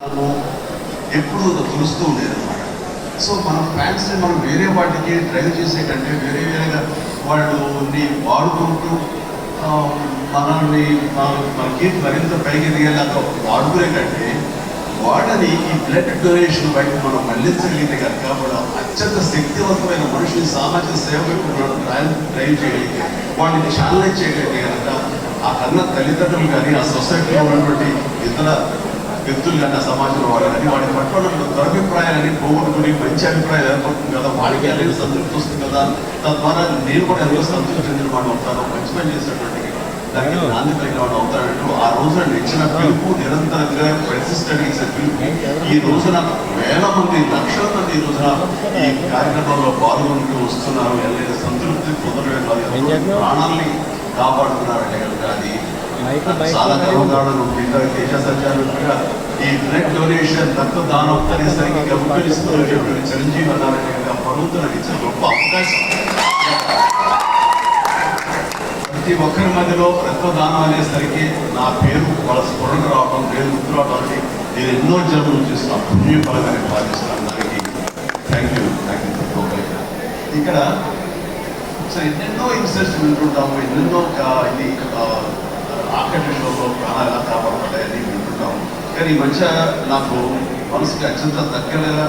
ఎప్పుడూ ఎప్పుడు తులుస్తూ ఉండేది అనమాట సో మన ఫ్యాన్స్ని మనం వేరే వాటికి డ్రైవ్ చేసే కంటే వేరే వేరేగా వాళ్ళని వాడుకుంటూ మనల్ని మన- మనకి మరింత పైకి దిగేలాగా వాడుకునే కంటే వాళ్ళని ఈ బ్లడ్ డొనేషన్ బయట మనం మళ్ళించగలిగితే కనుక మనం అత్యంత శక్తివంతమైన మనుషుని సామాజిక సేవ వైపు మనం డ్రైవ్ చేయగలిగితే వాళ్ళని ఛానలైజ్ చేయగలిగితే కనుక ఆ కన్న తల్లిదండ్రులు కానీ ఆ సొసైటీలో ఉన్నటువంటి ఇతర వ్యక్తులు కానీ ఆ సమాజంలో వాళ్ళు కానీ వాడి పట్ల దురభిప్రాయాలని పోగొట్టుకుని మంచి అభిప్రాయాలు ఏర్పడుతుంది కదా వాడికి అనేది సంతృప్తి వస్తుంది కదా తద్వారా నేను కూడా ఎంతో సంతృప్తి చెందిన వాడు అవుతాను మంచి పని చేసినటువంటి దానికి నాంది పలికిన వాడు అవుతాడంటూ ఆ రోజున ఇచ్చిన పిలుపు నిరంతరంగా పెర్సిస్టెంట్ ఇచ్చిన పిలుపు. ఈ రోజున వేల మంది లక్షల మంది ఈ రోజున ఈ కార్యక్రమంలో పాల్గొంటూ వస్తున్నారు. సంతృప్తి ఎంతో ప్రాణాలని కాపాడుతున్నారంటే కనుక అది చాలా గర్వకారణం మిగతా దేశ సంచారంగా ఈ బ్లడ్ డొనేషన్ రక్తదానం అనేసరికి గౌరవిస్తున్న చిరంజీవి అన్నారంటే కనుక ప్రభుత్వం ఇచ్చిన గొప్ప అవకాశం. ప్రతి ఒక్కరి మధ్యలో రక్తదానం అనేసరికి నా పేరు వాళ్ళ స్ఫురణ రావడం పేరు గుర్తు రావడం నేను ఎన్నో జన్మలు చేస్తున్నా పుణ్యఫలంగా భావిస్తాను దానికి థ్యాంక్ యూ థ్యాంక్ యూ ఇక్కడ సో ఎన్నెన్నో ఇన్సిడెంట్స్ వింటుంటాము ఎన్నెన్నో ఇది ఆకర్షణలో ప్రాణాలు ఎలా కాపాడతాయని వింటుంటాము కానీ ఈ మధ్య నాకు మనసుకి అత్యంత దగ్గరగా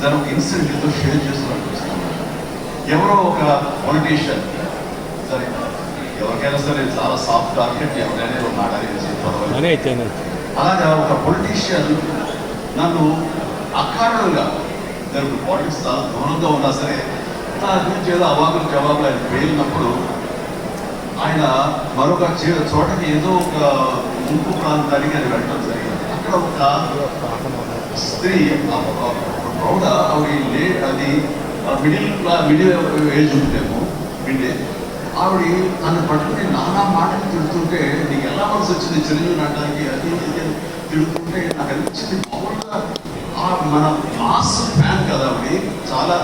జరగ ఇన్సిడెంట్ ఏదో షేర్ చేస్తున్నట్టు ఎవరో ఒక పొలిటీషియన్ సరే ఎవరికైనా సరే చాలా సాఫ్ట్ టార్గెట్ ఎవరైనా ఒక మాట అనేది పర్వాలేదు. మనీ అయితే అలాగా ఒక పొలిటీషియన్ నన్ను అకారణంగా దానికి పాలిటిక్స్ చాలా దూరంగా ఉన్నా సరే నా గురించి ఏదో అవాకులు జవాబులు ఆయన పేలినప్పుడు ఆయన మరొక చే- చోటకి ఏదో ఒక ముంపు ప్రాంతానికి ఆయన వెళ్ళడం జరిగింది. అక్కడ ఒక స్త్రీ ప్రౌఢ ఆవిడ లే అది మిడిల్ మిడిల్ ఏజ్ ఉంటేమో మిడిల్ ఆవిడ తను పట్టుకుని నానా మాటలు తిడుతుంటే నీకు ఎలా మనసు వచ్చింది చిరంజీవి అనడానికి అది తిడుతుంటే నాకు అనిపించింది మామూలుగా ఆ మన మాస్ ఫ్యాన్ కదా ఆవిడ. చాలా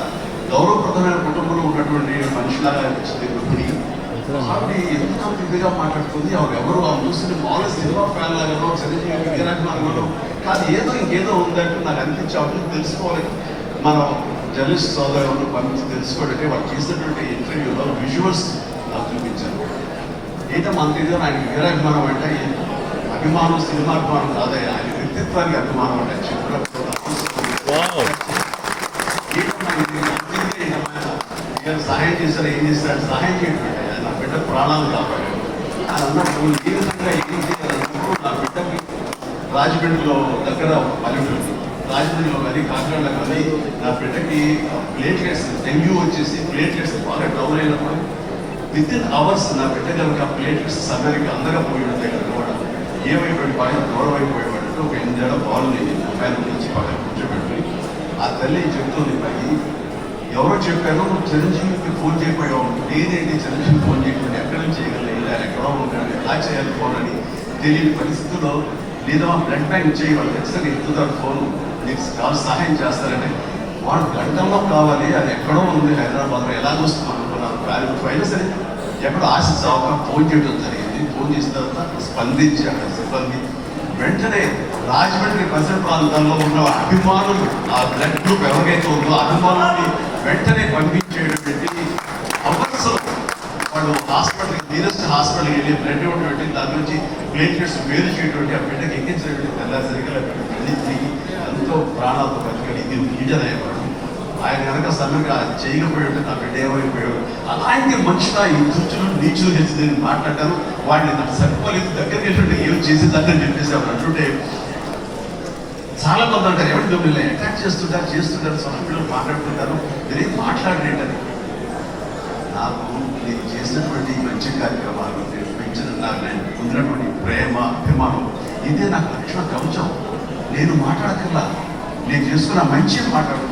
గౌరవప్రదమైన కుటుంబంలో ఉన్నటువంటి మనిషిలాగా అనిపించింది గృహిణి ఇదిగా మాట్లాడుతుంది ఆవిడ ఎవరు ఆ చూసిన మామూలు సినిమా ఫ్యాన్ లాగానో చిరంజీవి విజయనాథ్ కాదు ఏదో ఇంకేదో ఉందంటే నాకు అనిపించి అప్పుడు తెలుసుకోవాలి మనం జర్నలిస్ట్ సోదరులను పంపించి తెలుసుకోవడానికి వాళ్ళు చేసినటువంటి ఇంటర్వ్యూలో విజువల్స్ నాకు చూపించారు ఏంటో మనకి ఏదో ఆయన వీరాభిమానం అంటే అభిమానం సినిమా అభిమానం కాదయ్యా ఆయన వ్యక్తిత్వానికి అభిమానం అంటే చెప్పినప్పుడు సహాయం చేశారు ఏం చేశారు సహాయం చేయడం అంటే బిడ్డ ప్రాణాలు కాపాడాడు అన్నప్పుడు విధంగా నా బిడ్డకి రాజమండ్రిలో దగ్గర పల్లెటూరు రాజమండ్రిలో కానీ కాకినాడలో కానీ నా బిడ్డకి ప్లేట్లెట్స్ డెంగ్యూ వచ్చేసి ప్లేట్లెట్స్ బాగా డౌన్ అయినప్పుడు విత్ ఇన్ అవర్స్ నా బిడ్డ కనుక ప్లేట్లెట్స్ సర్జరీకి అందగా పోయి ఉంటాయి కనుక ఏమైపోయి బాగా? దూరం అయిపోయేవాడు ఒక ఎనిమిదేళ్ళ బాగుంది ఆయన నుంచి బాగా కూర్చోబెట్టి ఆ తల్లి చెప్తుంది పై ఎవరో చెప్పాను నువ్వు చిరంజీవికి ఫోన్ చేయకపోయావు నేనేంటి చిరంజీవి ఫోన్ చేయకుండా ఎక్కడి నుంచి చేయగలను ఆయన ఎక్కడో ఉంటాడు ఎలా చేయాలి ఫోన్ అని తెలియని పరిస్థితుల్లో లేదా బ్లడ్ బ్యాంక్ చేయి వాళ్ళు ఖచ్చితంగా ఎత్తుతారు ఫోన్ నీకు కాల్ సహాయం చేస్తారని. వాడు గంటల్లో కావాలి అది ఎక్కడో ఉంది హైదరాబాద్లో. ఎలా వస్తుంది అనుకున్నారు. కానీ అయినా సరే ఎక్కడ ఆశించాక ఫోన్ చేయడం జరిగింది ఫోన్ చేసిన తర్వాత స్పందించి అక్కడ సిబ్బంది. వెంటనే రాజమండ్రి ప్రజల ప్రాంతాల్లో ఉన్న అభిమానులు ఆ బ్లడ్ గ్రూప్ ఎవరికైతే ఉందో అభిమానుల్ని వెంటనే పంపించేటువంటి అవసరం వాళ్ళు హాస్పిటల్కి నియరెస్ట్ హాస్పిటల్కి వెళ్ళి బ్లడ్ ఇవ్వటువంటి దాని నుంచి ప్లేట్లెట్స్ వేరు చేయటువంటి ఆ బిడ్డకి ఎక్కించినటువంటి తెల్లాసరిగా వెళ్ళి తిరిగి ఎంతో ప్రాణాలతో బతికాడు. ఇది లీడర్ అయ్యేవాడు ఆయన కనుక సన్నగా చేయకపోయాడు నా బిడ్డ ఏమైపోయాడు? అలాంటి మనుషుల ఈ దుష్టులు నీచులు చేసి నేను మాట్లాడాను వాడిని నాకు సరిపోలేదు దగ్గరికి వెళ్ళి ఏం చేసేదాన్ని చెప్పేసి అప్పుడు అంటుంటే చాలా మంది అంటారు ఎవరి మిమ్మల్ని అటాక్ చేస్తుంటారు చేస్తుంటారు సభ్యులు మాట్లాడుతుంటారు మీరేం మాట్లాడలేంటని నాకు నేను చేసినటువంటి ఈ మంచి కార్యక్రమాలు నేను పెంచిన నాకు నేను పొందినటువంటి ప్రేమ అభిమానం ఇదే నాకు లక్షణ కవచం నేను మాట్లాడకల్లా నేను చేసుకున్న మంచి మాట్లాడుతున్నాను